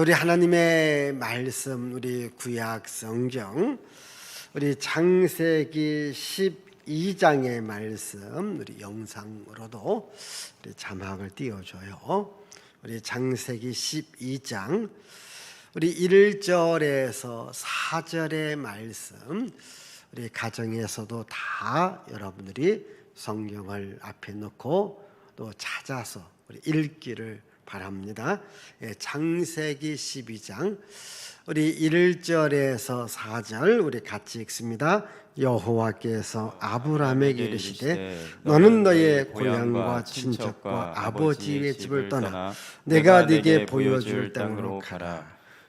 자, 우리 하나님의 말씀, 우리 구약 성경, 우리 창세기 12장의 말씀, 우리 영상으로도 우리 자막을 띄워줘요. 우리 창세기 12장, 우리 1절에서 4절의 말씀, 우리 가정에서도 다 여러분들이 성경을 앞에 놓고 또 찾아서 우리 읽기를 바랍니다. 예, 창세기 12장 우리 1절에서 4절 우리 같이 읽습니다. 여호와께서 아브라함에게 이르시되 너는 너의 고향과 친척과 아버지의 집을 떠나 내가 네게 보여줄 땅으로 가라.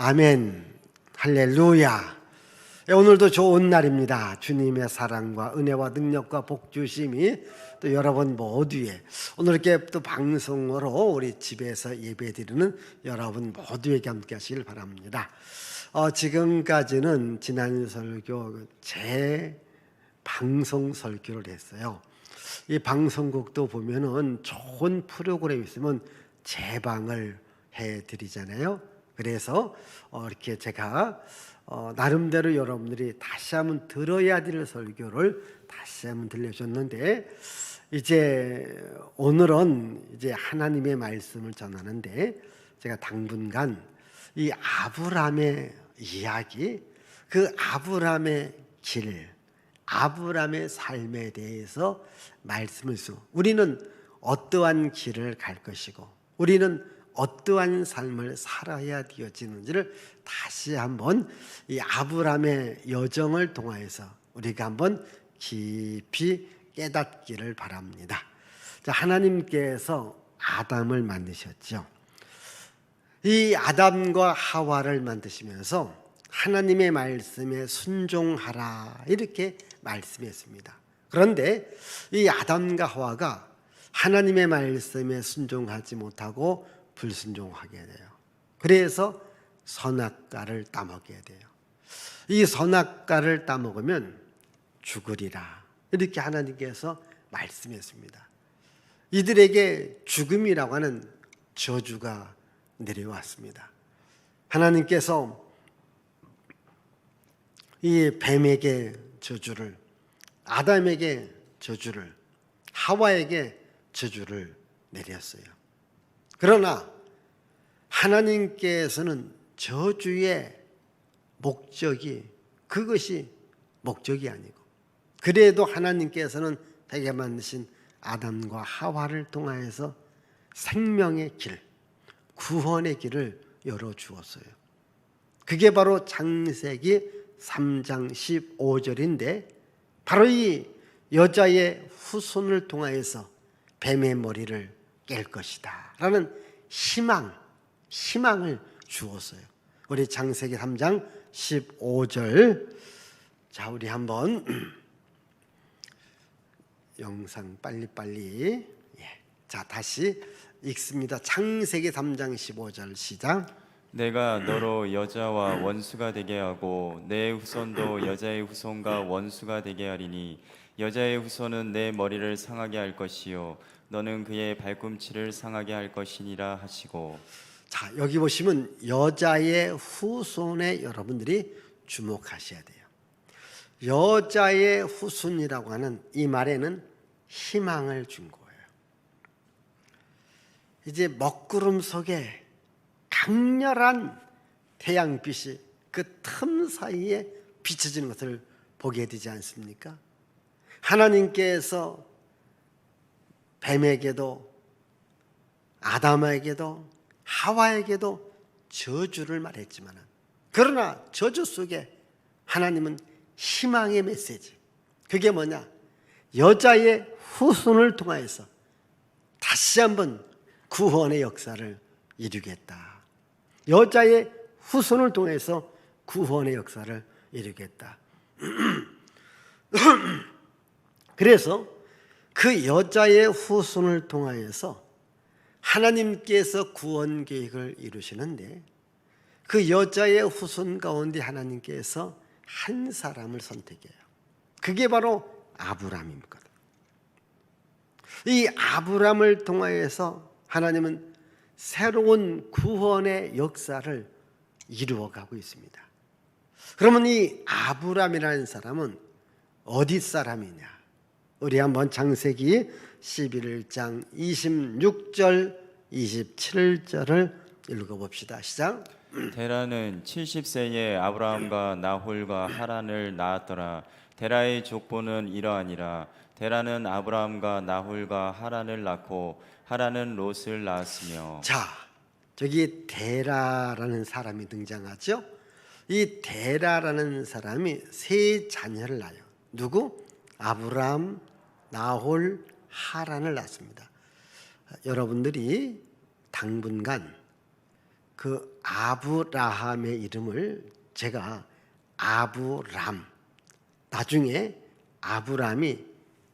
아멘. 할렐루야. 예, 오늘도 좋은 날입니다. 주님의 사랑과 은혜와 능력과 복주심이 또 여러분 모두에 오늘 이렇게 또 방송으로 우리 집에서 예배드리는 여러분 모두에게 함께 하시길 바랍니다. 어, 지금까지는 지난 설교 제 방송 설교를 했어요. 이 방송국도 보면은 좋은 프로그램 있으면 재방을 해 드리잖아요. 그래서 어, 이렇게 제가 어, 나름대로 여러분들이 다시 한번 들어야 될 설교를 다시 한번 들려줬는데 이제 오늘은 이제 하나님의 말씀을 전하는데 제가 당분간 이 아브람의 이야기, 그 아브람의 길, 아브람의 삶에 대해서 말씀을 수. 우리는 어떠한 길을 갈 것이고, 우리는 어떠한 삶을 살아야 되어지는지를 다시 한번 이 아브람의 여정을 통하여서 우리가 한번 깊이 깨닫기를 바랍니다. 자, 하나님께서 아담을 만드셨죠. 이 아담과 하와를 만드시면서 하나님의 말씀에 순종하라 이렇게 말씀했습니다. 그런데 이 아담과 하와가 하나님의 말씀에 순종하지 못하고 불순종하게 돼요. 그래서 선악과를 따먹게 돼요. 이 선악과를 따먹으면 죽으리라. 이렇게 하나님께서 말씀했습니다. 이들에게 죽음이라고 하는 저주가 내려왔습니다. 하나님께서 이 뱀에게 저주를, 아담에게 저주를, 하와에게 저주를 내렸어요. 그러나 하나님께서는 저주의 목적이 그것이 목적이 아니고 그래도 하나님께서는 되게 만드신 아담과 하와를 통하여서 생명의 길, 구원의 길을 열어 주었어요. 그게 바로 창세기 3장 15절인데 바로 이 여자의 후손을 통하여서 뱀의 머리를 깰 것이다. 라는 희망, 희망을 주었어요. 우리 창세기 3장 15절. 자, 우리 한번 영상 빨리빨리. 예. 자, 다시 읽습니다. 창세기 3장 15절 시작. 내가 너로 여자와 원수가 되게 하고 내 후손도 여자의 후손과 원수가 되게 하리니 여자의 후손은 내 머리를 상하게 할 것이요 너는 그의 발꿈치를 상하게 할 것이니라 하시고 자, 여기 보시면 여자의 후손에 여러분들이 주목하셔야 돼요. 여자의 후손이라고 하는 이 말에는 희망을 준 거예요. 이제 먹구름 속에 강렬한 태양빛이 그 틈 사이에 비춰지는 것을 보게 되지 않습니까? 하나님께서 뱀에게도 아담에게도 하와에게도 저주를 말했지만 그러나 저주 속에 하나님은 희망의 메시지. 그게 뭐냐? 여자의 후손을 통하여서 다시 한번 구원의 역사를 이루겠다. 여자의 후손을 통해서 구원의 역사를 이루겠다. 그래서 그 여자의 후손을 통하여서 하나님께서 구원 계획을 이루시는데 그 여자의 후손 가운데 하나님께서 한 사람을 선택해요. 그게 바로 아브라함입니다. 이 아브라함을 통하여서 하나님은 새로운 구원의 역사를 이루어가고 있습니다. 그러면 이 아브라함이라는 사람은 어디 사람이냐? 우리 한번 창세기 11장 26절 27절을 읽어봅시다. 시작. 데라는 70세에 아브라함과 나홀과 하란을 낳았더라. 데라의 족보는 이러하니라. 데라는 아브라함과 나홀과 하란을 낳고 하란은 롯을 낳았으며 자, 저기 데라라는 사람이 등장하죠. 이 데라라는 사람이 세 자녀를 낳아요. 누구? 아브람, 나홀, 하란을 낳습니다. 여러분들이 당분간 그 아브라함의 이름을 제가 아브람 나중에 아브람이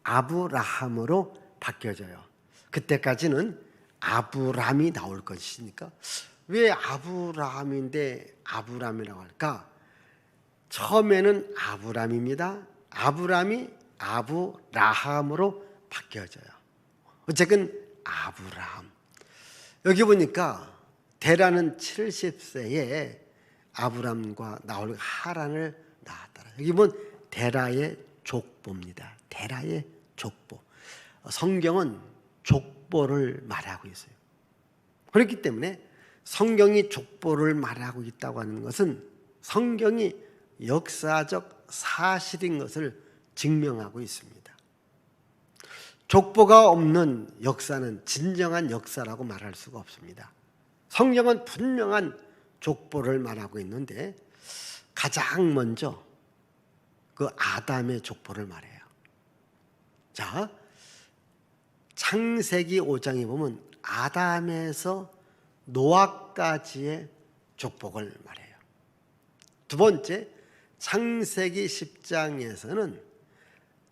아브라함으로 바뀌어져요. 그때까지는 아브람이 나올 것이니까 왜 아브라함인데 아브람이라고 할까? 처음에는 아브람입니다. 아브람이 아브라함으로 바뀌어져요. 어쨌든 아브라함. 여기 보니까 데라는 70세에 아브람과 나홀 하란을 낳았더라. 여기 보면 데라의 족보입니다. 데라의 족보. 성경은 족보를 말하고 있어요. 그렇기 때문에 성경이 족보를 말하고 있다고 하는 것은 성경이 역사적 사실인 것을 증명하고 있습니다. 족보가 없는 역사는 진정한 역사라고 말할 수가 없습니다. 성경은 분명한 족보를 말하고 있는데 가장 먼저 그 아담의 족보를 말해요. 자, 창세기 5장에 보면 아담에서 노아까지의 족복을 말해요. 두 번째, 창세기 10장에서는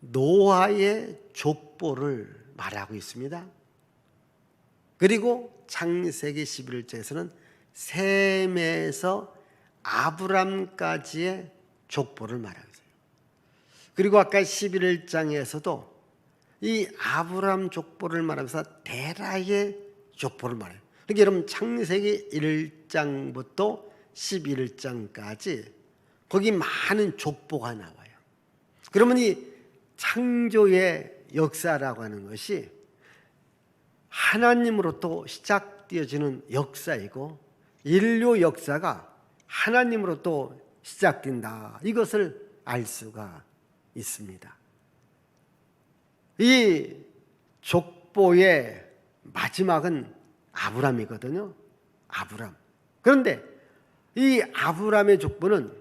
노아의 족보를 말하고 있습니다. 그리고 창세기 11장에서는 셈에서 아브람까지의 족보를 말하고 있어요. 그리고 아까 11장에서도 이 아브람 족보를 말하면서 데라의 족보를 말해요. 그러니까 여러분 창세기 1장부터 11장까지 거기 많은 족보가 나와요. 그러면 이 창조의 역사라고 하는 것이 하나님으로부터 시작되어지는 역사이고 인류 역사가 하나님으로부터 시작된다. 이것을 알 수가 있습니다. 이 족보의 마지막은 아브람이거든요. 아브람. 그런데 이 아브람의 족보는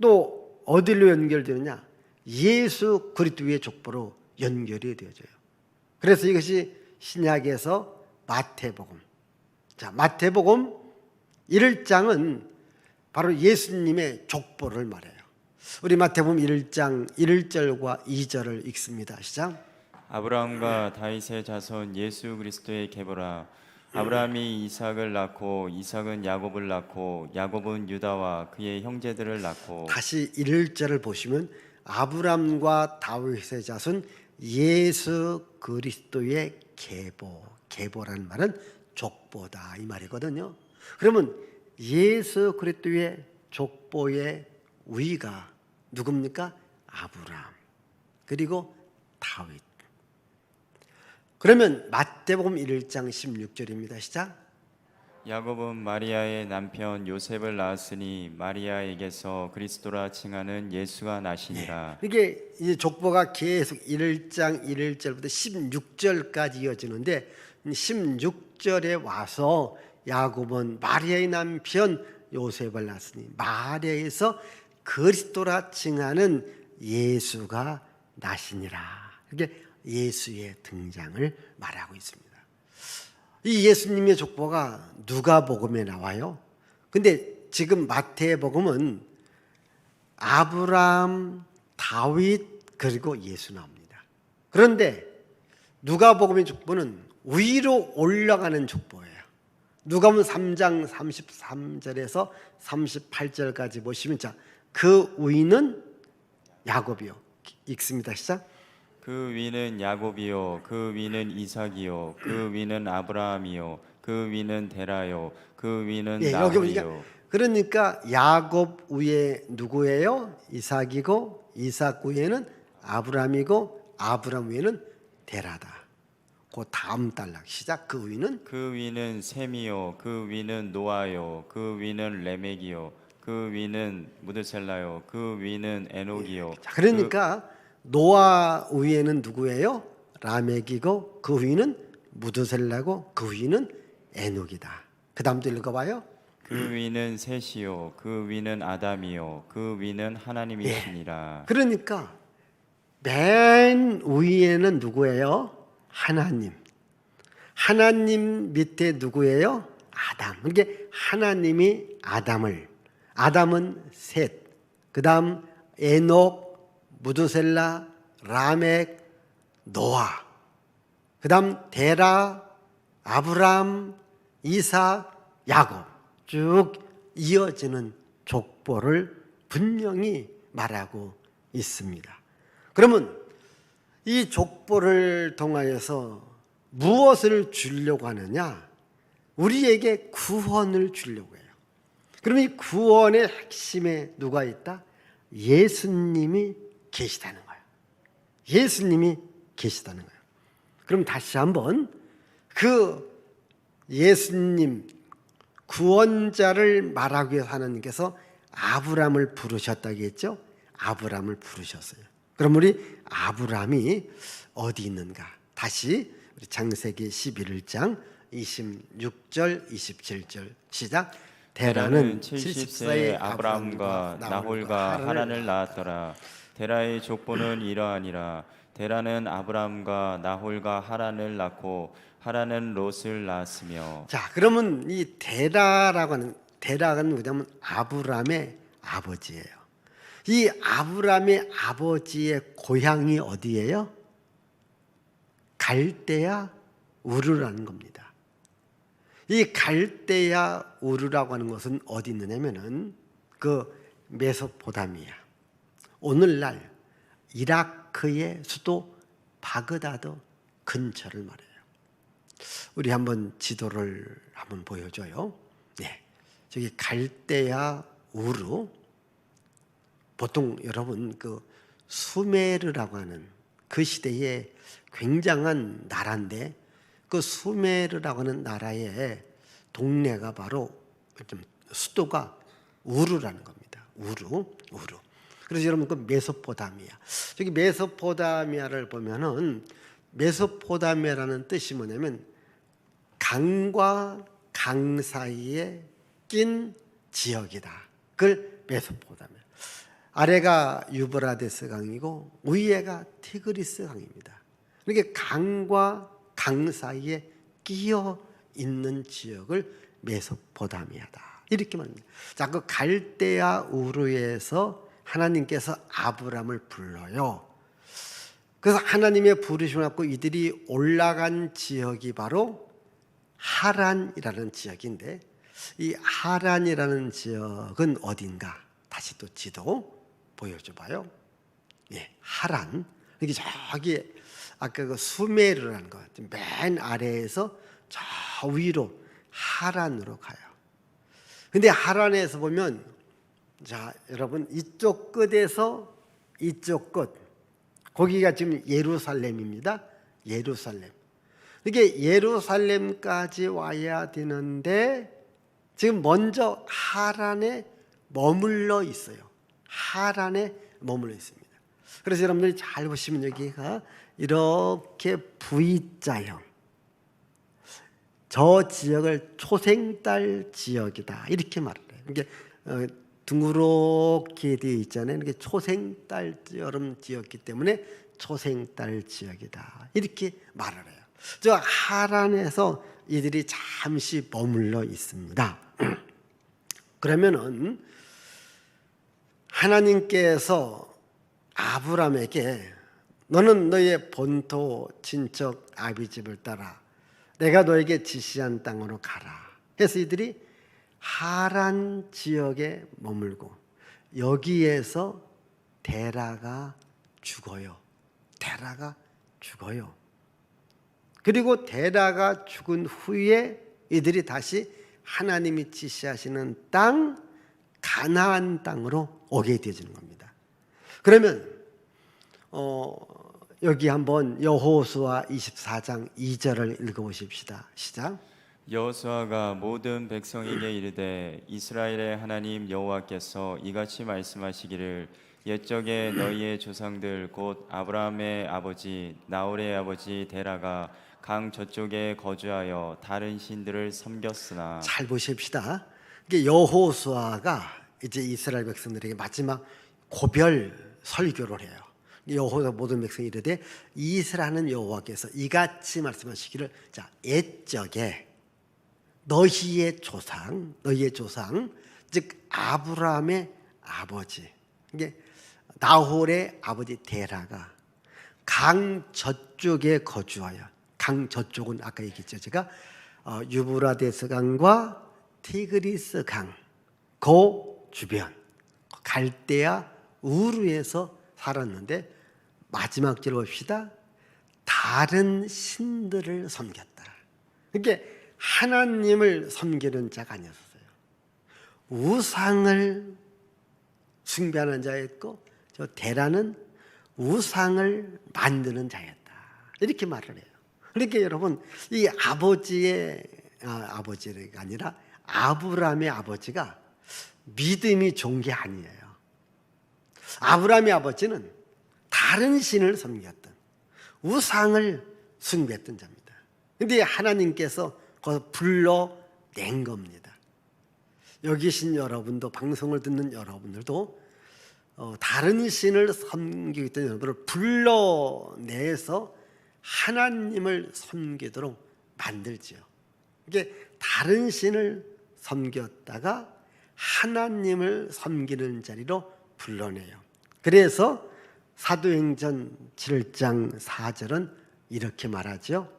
또 어디로 연결되느냐? 예수 그리스도의 족보로 연결이 되어져요. 그래서 이것이 신약에서 마태복음. 자, 마태복음 1장은 바로 예수님의 족보를 말해요. 우리 마태복음 1장 1절과 2절을 읽습니다. 시작. 아브라함과 다윗의 자손 예수 그리스도의 계보라 아브라함이 이삭을 낳고 이삭은 야곱을 낳고 야곱은 유다와 그의 형제들을 낳고 다시 1절을 보시면 아브람과 다윗의 자손 예수 그리스도의 계보. 계보라는 말은 족보다 이 말이거든요. 그러면 예수 그리스도의 족보의 위가 누굽니까? 아브람. 그리고 다윗. 그러면 마태복음 1장 16절입니다. 시작. 야곱은 마리아의 남편 요셉을 낳았으니 마리아에게서 그리스도라 칭하는 예수가 나시니라 이게 이제 족보가 계속 1장 1절부터 16절까지 이어지는데 16절에 와서 야곱은 마리아의 남편 요셉을 낳았으니 마리아에서 그리스도라 칭하는 예수가 나시니라. 이게 예수의 등장을 말하고 있습니다. 이 예수님의 족보가 누가복음에 나와요. 근데 지금 마태복음은 아브라함, 다윗 그리고 예수 나옵니다. 그런데 누가복음의 족보는 위로 올라가는 족보예요. 누가복음 3장 33절에서 38절까지 보시면 자, 그 위는 야곱이요. 읽습니다. 시작. 그 위는 야곱이요 그 위는 이삭이요 그 위는 아브라함이요 그 위는 데라요 그 위는 예, 여기 보니까 나홀이요 그러니까 야곱 위에 누구예요? 이삭이고 이삭 위에는 아브라함이고 아브라함 위에는 데라다. 그 다음 단락 시작. 그 위는 그 위는 셈이요 그 위는 노아요 그 위는 레멕이요 그 위는 무드셀라요 그 위는 에녹이요 자, 그러니까 노아 위에는 누구예요? 라멕이고 그 위는 무드셀라고 그 위는 에녹이다. 그 다음도 읽어봐요. 그 위는 셋이요 그 위는 아담이요 그 위는 하나님이시니라 그러니까 맨 위에는 누구예요? 하나님. 하나님 밑에 누구예요? 아담. 이게 하나님이 아담을 아담은 셋. 그 다음 에녹, 무드셀라, 라멕, 노아. 그 다음 데라, 아브람, 이삭, 야곱 쭉 이어지는 족보를 분명히 말하고 있습니다. 그러면 이 족보를 통하여서 무엇을 주려고 하느냐? 우리에게 구원을 주려고 해요. 그럼 이 구원의 핵심에 누가 있다? 예수님이 계시다는 거예요. 예수님이 계시다는 거예요. 그럼 다시 한번 그 예수님 구원자를 말하기 위해서 하나님께서 아브람을 부르셨다고 했죠? 아브람을 부르셨어요. 그럼 우리 아브람이 어디 있는가? 다시 우리 창세기 11장 26절 27절 시작. 데라는 70세의 아브라함과 나홀과 하란을 낳았더라. 데라의 족보는 이러하니라. 데라는 아브라함과 나홀과 하란을 낳고 하란은 롯을 낳았으며 자, 그러면 이 데라라고 하는 데라가 누구냐면 아브람의 아버지예요. 이 아브람의 아버지의 고향이 어디예요? 갈대야 우르라는 겁니다. 이 갈대야 우르라고 하는 것은 어디 있느냐면은 그 메소포타미아. 오늘날 이라크의 수도 바그다드 근처를 말해요. 우리 한번 지도를 한번 보여줘요. 네, 저기 갈대야 우르. 보통 여러분 그 수메르라고 하는 그 시대에 굉장한 나라인데 그 수메르라고 하는 나라의 동네가 바로 좀 수도가 우르라는 겁니다. 우르, 우르. 그래서 여러분 그 메소포타미아. 저기 메소포타미아를 보면은 메소포타미아라는 뜻이 뭐냐면 강과 강 사이에 낀 지역이다. 그걸 메소포타미아. 아래가 유브라데스 강이고 위에가 티그리스 강입니다. 그러니까 강과 강 사이에 끼어 있는 지역을 메소포타미아다. 이렇게 말합니다. 자, 그 갈대아 우르에서 하나님께서 아브람을 불러요. 그래서 하나님의 부르심을 받고 이들이 올라간 지역이 바로 하란이라는 지역인데 이 하란이라는 지역은 어딘가? 다시 또 지도 보여줘 봐요. 예, 하란. 이게 저기 아까 그 수메르라는 거, 맨 아래에서 저 위로 하란으로 가요. 근데 하란에서 보면 자, 여러분 이쪽 끝에서 이쪽 끝 거기가 지금 예루살렘입니다. 예루살렘. 이게 예루살렘까지 와야 되는데 지금 먼저 하란에 머물러 있어요. 하란에 머물러 있습니다. 그래서 여러분들이 잘 보시면 여기가 이렇게 V자형. 저 지역을 초생딸 지역이다. 이렇게 말을 해요. 이게 어, 둥그렇게 되어 있잖아요. 이게 초생딸처럼 지었기 때문에 초생딸 지역이다. 이렇게 말을 해요. 저 하란에서 이들이 잠시 머물러 있습니다. 그러면은 하나님께서 아브람에게 너는 너의 본토 친척 아비 집을 따라 내가 너에게 지시한 땅으로 가라. 해서 이들이 하란 지역에 머물고 여기에서 데라가 죽어요. 데라가 죽어요. 그리고 데라가 죽은 후에 이들이 다시 하나님이 지시하시는 땅 가나안 땅으로 오게 되어지는 겁니다. 그러면 어, 여기 한번 여호수아 24장 2절을 읽어 보십시다. 시작. 여호수아가 모든 백성에게 이르되 이스라엘의 하나님 여호와께서 이같이 말씀하시기를 옛적에 너희의 조상들 곧 아브라함의 아버지 나홀의 아버지 데라가 강 저쪽에 거주하여 다른 신들을 섬겼으나 잘 보십시다. 이게 여호수아가 이제 이스라엘 백성들에게 마지막 고별 설교를 해요. 여호수아 모든 백성이 이르되 이스라엘은 여호와께서 이같이 말씀하시기를 자 옛적에 너희의 조상 너희의 조상 즉 아브라함의 아버지. 이게 나홀의 아버지 데라가 강 저쪽에 거주하여 강 저쪽은 아까 얘기했죠. 제가 어, 유브라데스 강과 티그리스 강그 주변 갈대아 우르에서 살았는데 마지막 절 봅시다. 다른 신들을 섬겼다. 그러니까 하나님을 섬기는 자가 아니었어요 우상을 숭배하는 자였고 저 대라는 우상을 만드는 자였다. 이렇게 말을 해요. 그러니까 여러분 이 아버지의 아, 아버지가 아니라 아브라함의 아버지가 믿음이 게 아니에요. 아브라함의 아버지는 다른 신을 섬겼던 우상을 숭배했던 자입니다. 근데 하나님께서 불러낸 겁니다. 여기 계신 여러분도 방송을 듣는 여러분들도 어, 다른 신을 섬기고 있던 여러분을 불러내서 하나님을 섬기도록 만들지요. 이게 다른 신을 섬겼다가 하나님을 섬기는 자리로 불러내요. 그래서 사도행전 7장 4절은 이렇게 말하죠.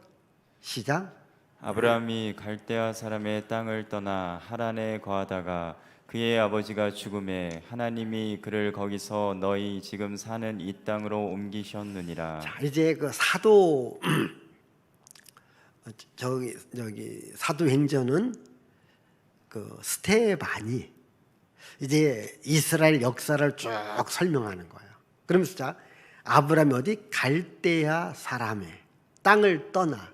시작. 아브라함이 갈대아 사람의 땅을 떠나 하란에 거하다가 그의 아버지가 죽음에 하나님이 그를 거기서 너희 지금 사는 이 땅으로 옮기셨느니라. 자, 이제 그 사도 저기 저기 사도행전은 그 스테반이 이제 이스라엘 역사를 쭉 설명하는 거예요. 그러면서 자 아브라함이 어디 갈대아 사람의 땅을 떠나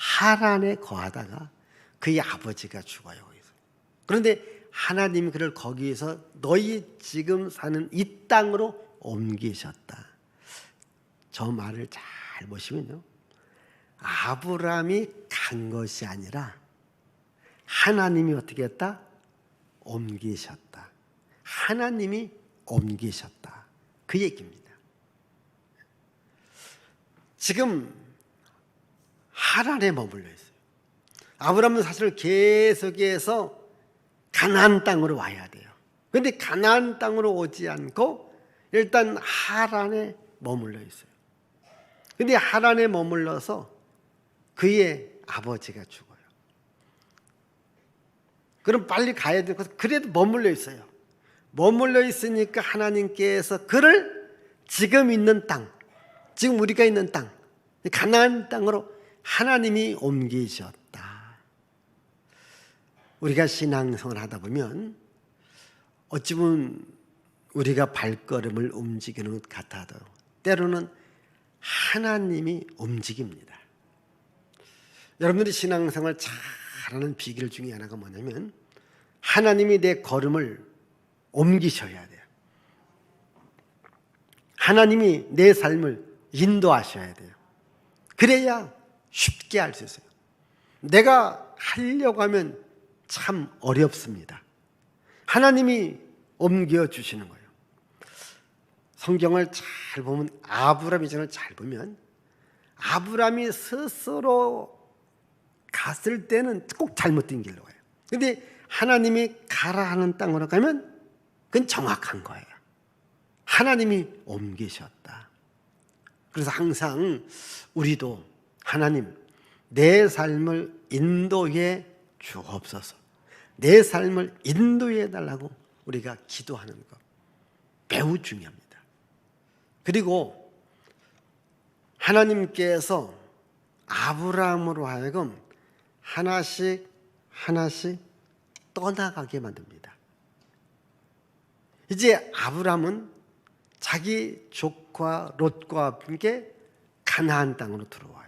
하란에 거하다가 그의 아버지가 죽어요. 그런데 하나님이 그를 거기에서 너희 지금 사는 이 땅으로 옮기셨다. 저 말을 잘 보시면요. 아브라함이 간 것이 아니라 하나님이 어떻게 했다? 옮기셨다. 하나님이 옮기셨다. 그 얘기입니다. 지금 하란에 머물러 있어요. 아브라함은 사실 계속해서 가나안 땅으로 와야 돼요. 그런데 가나안 땅으로 오지 않고 일단 하란에 머물러 있어요. 근데 하란에 머물러서 그의 아버지가 죽어요. 그럼 빨리 가야 되고 그래도 머물러 있어요. 머물러 있으니까 하나님께서 그를 지금 있는 땅, 지금 우리가 있는 땅, 가나안 땅으로 하나님이 옮기셨다. 우리가 신앙생활 하다 보면 어찌 보면 우리가 발걸음을 움직이는 것 같아도 때로는 하나님이 움직입니다. 여러분들이 신앙생활 잘하는 비결 중에 하나가 뭐냐면 하나님이 내 걸음을 옮기셔야 돼요. 하나님이 내 삶을 인도하셔야 돼요. 그래야 쉽게 할 수 있어요. 내가 하려고 하면 참 어렵습니다. 하나님이 옮겨 주시는 거예요. 성경을 잘 보면 아브라함 이전을 잘 보면 아브라함이 스스로 갔을 때는 꼭 잘못된 길로 가요. 근데 하나님이 가라 하는 땅으로 가면 그건 정확한 거예요. 하나님이 옮기셨다. 그래서 항상 우리도 하나님 내 삶을 인도해 주옵소서. 내 삶을 인도해 달라고 우리가 기도하는 것 매우 중요합니다. 그리고 하나님께서 아브라함으로 하여금 하나씩 하나씩 떠나가게 만듭니다. 이제 아브라함은 자기 조카 롯과 함께 가나안 땅으로 들어와요.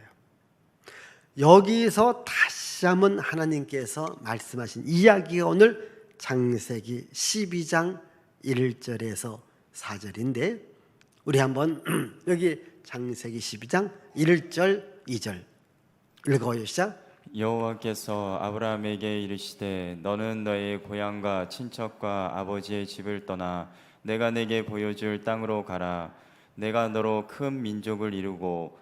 여기서 다시 한번 하나님께서 말씀하신 이야기가 오늘 창세기 12장 1절에서 4절인데 우리 한번 여기 창세기 12장 1절 2절 읽어요 시작. 여호와께서 아브라함에게 이르시되 너는 너의 고향과 친척과 아버지의 집을 떠나 내가 내게 보여줄 땅으로 가라 내가 너로 큰 민족을 이루고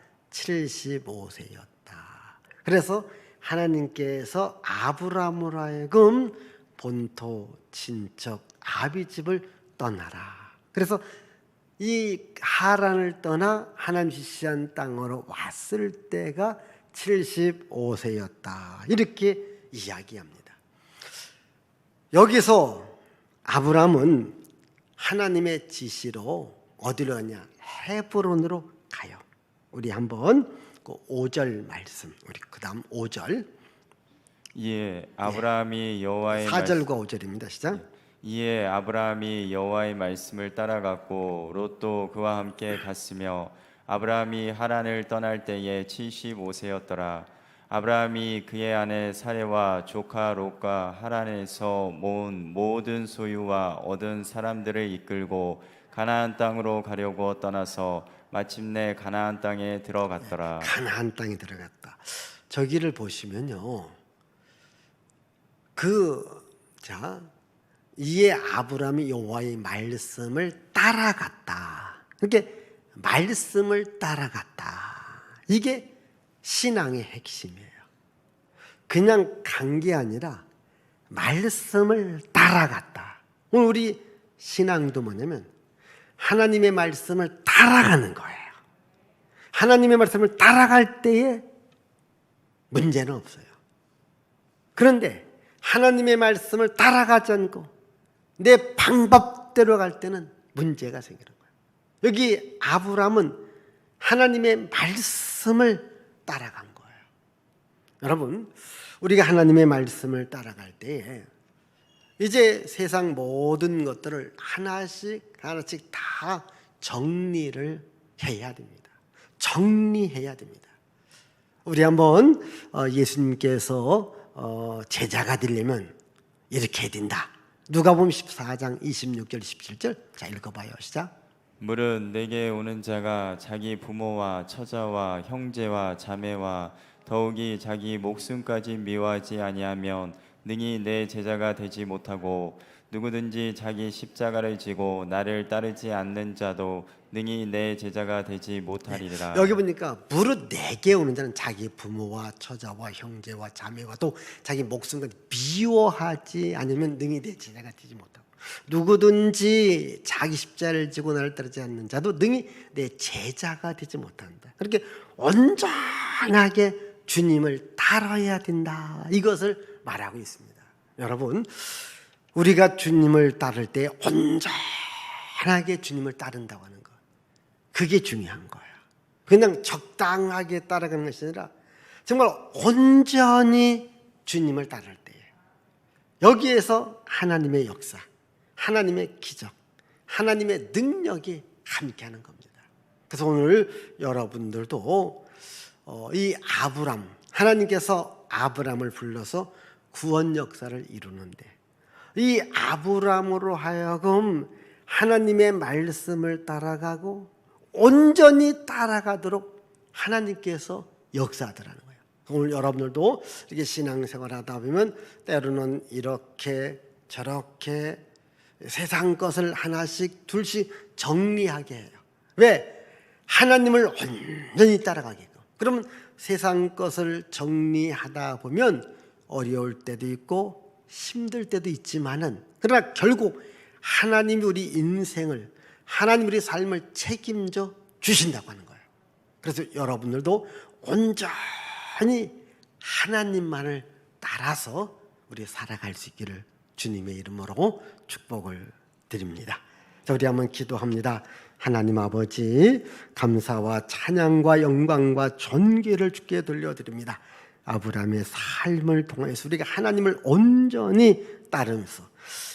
75세였다. 그래서 하나님께서 아브라함으로 하여금 본토 친척 아비 집을 떠나라. 그래서 이 하란을 떠나 하나님 지시한 땅으로 왔을 때가 75세였다. 이렇게 이야기합니다. 여기서 아브라함은 하나님의 지시로 어디로 가냐? 헤브론으로 가요. 우리 한번 그 5절 말씀. 우리 그다음 5절. 이에 아브라함이 여호와의 말 4절과 5절입니다. 시작. 이에 아브라함이 여호와의 말씀을 따라갔고 롯도 그와 함께 갔으며 아브라함이 하란을 떠날 때에 75세였더라. 아브라함이 그의 아내 사레와 조카 롯과 하란에서 모은 모든 소유와 얻은 사람들을 이끌고 가나안 땅으로 가려고 떠나서 마침내 가나안 땅에 들어갔더라. 가나안 땅에 들어갔다. 저기를 보시면요. 그 자, 이에 아브라함이 여호와의 말씀을 따라갔다. 이렇게 말씀을 따라갔다. 이게 신앙의 핵심이에요. 그냥 간 게 아니라 말씀을 따라갔다. 오늘 우리 신앙도 뭐냐면 하나님의 말씀을 따라가는 거예요. 하나님의 말씀을 따라갈 때에 문제는 없어요. 그런데 하나님의 말씀을 따라가지 않고 내 방법대로 갈 때는 문제가 생기는 거예요. 여기 아브라함은 하나님의 말씀을 따라간 거예요. 여러분, 우리가 하나님의 말씀을 따라갈 때에 이제 세상 모든 것들을 하나씩 하나씩 다 정리를 해야 됩니다. 정리해야 됩니다. 우리 한번 어, 예수님께서 어, 제자가 되려면 이렇게 해야 된다. 누가복음 14장 26절 27절 자 읽어봐요. 시작. 물은 내게 오는 자가 자기 부모와 처자와 형제와 자매와 더욱이 자기 목숨까지 미워하지 아니하면 능히 내 제자가 되지 못하고 누구든지 자기 십자가를 지고 나를 따르지 않는 자도 능히 내 제자가 되지 못하리라. 여기 보니까 무릇 내게 오는 자는 자기 부모와 처자와 형제와 자매와 또 자기 목숨까지 미워하지 않으면 능히 내 제자가 되지 못하고 누구든지 자기 십자를 지고 나를 따르지 않는 자도 능히 내 제자가 되지 못한다. 그렇게 온전하게 주님을 따라야 된다. 이것을 말하고 있습니다. 여러분, 우리가 주님을 따를 때 온전하게 주님을 따른다고 하는 것. 그게 중요한 거야. 그냥 적당하게 따라가는 것이 아니라 정말 온전히 주님을 따를 때 여기에서 하나님의 역사, 하나님의 기적, 하나님의 능력이 함께하는 겁니다. 그래서 오늘 여러분들도 어, 이 아브람 하나님께서 아브람을 불러서 구원 역사를 이루는데 이 아브라함으로 하여금 하나님의 말씀을 따라가고 온전히 따라가도록 하나님께서 역사하더라는 거예요. 오늘 여러분들도 이렇게 신앙생활 하다 보면 때로는 이렇게 저렇게 세상 것을 하나씩 둘씩 정리하게 해요. 왜? 하나님을 온전히 따라가게끔. 그러면 세상 것을 정리하다 보면 어려울 때도 있고 힘들 때도 있지만은 그러나 결국 하나님이 우리 인생을 하나님 우리 삶을 책임져 주신다고 하는 거예요. 그래서 여러분들도 온전히 하나님만을 따라서 우리 살아갈 수 있기를 주님의 이름으로 축복을 드립니다. 자, 우리 한번 기도합니다. 하나님 아버지, 감사와 찬양과 영광과 존귀를 주께 돌려드립니다. 아브라함의 삶을 통해서 우리가 하나님을 온전히 따르면서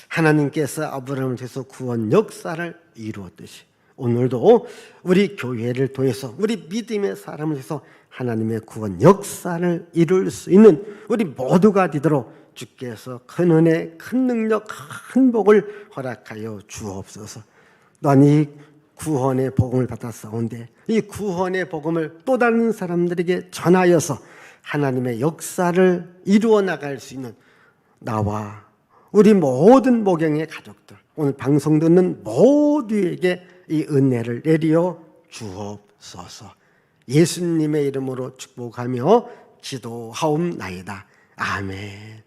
하나님께서 아브라함을 통해서 구원 역사를 이루었듯이 오늘도 우리 교회를 통해서 우리 믿음의 사람을 통해서 하나님의 구원 역사를 이룰 수 있는 우리 모두가 되도록 주께서 큰 은혜, 큰 능력, 큰 복을 허락하여 주옵소서. 또한 이 구원의 복음을 받았사온데 이 구원의 복음을 또 다른 사람들에게 전하여서 하나님의 역사를 이루어 나갈 수 있는 나와 우리 모든 목양의 가족들 오늘 방송 듣는 모두에게 이 은혜를 내리어 주옵소서. 예수님의 이름으로 축복하며 기도하옵나이다. 아멘.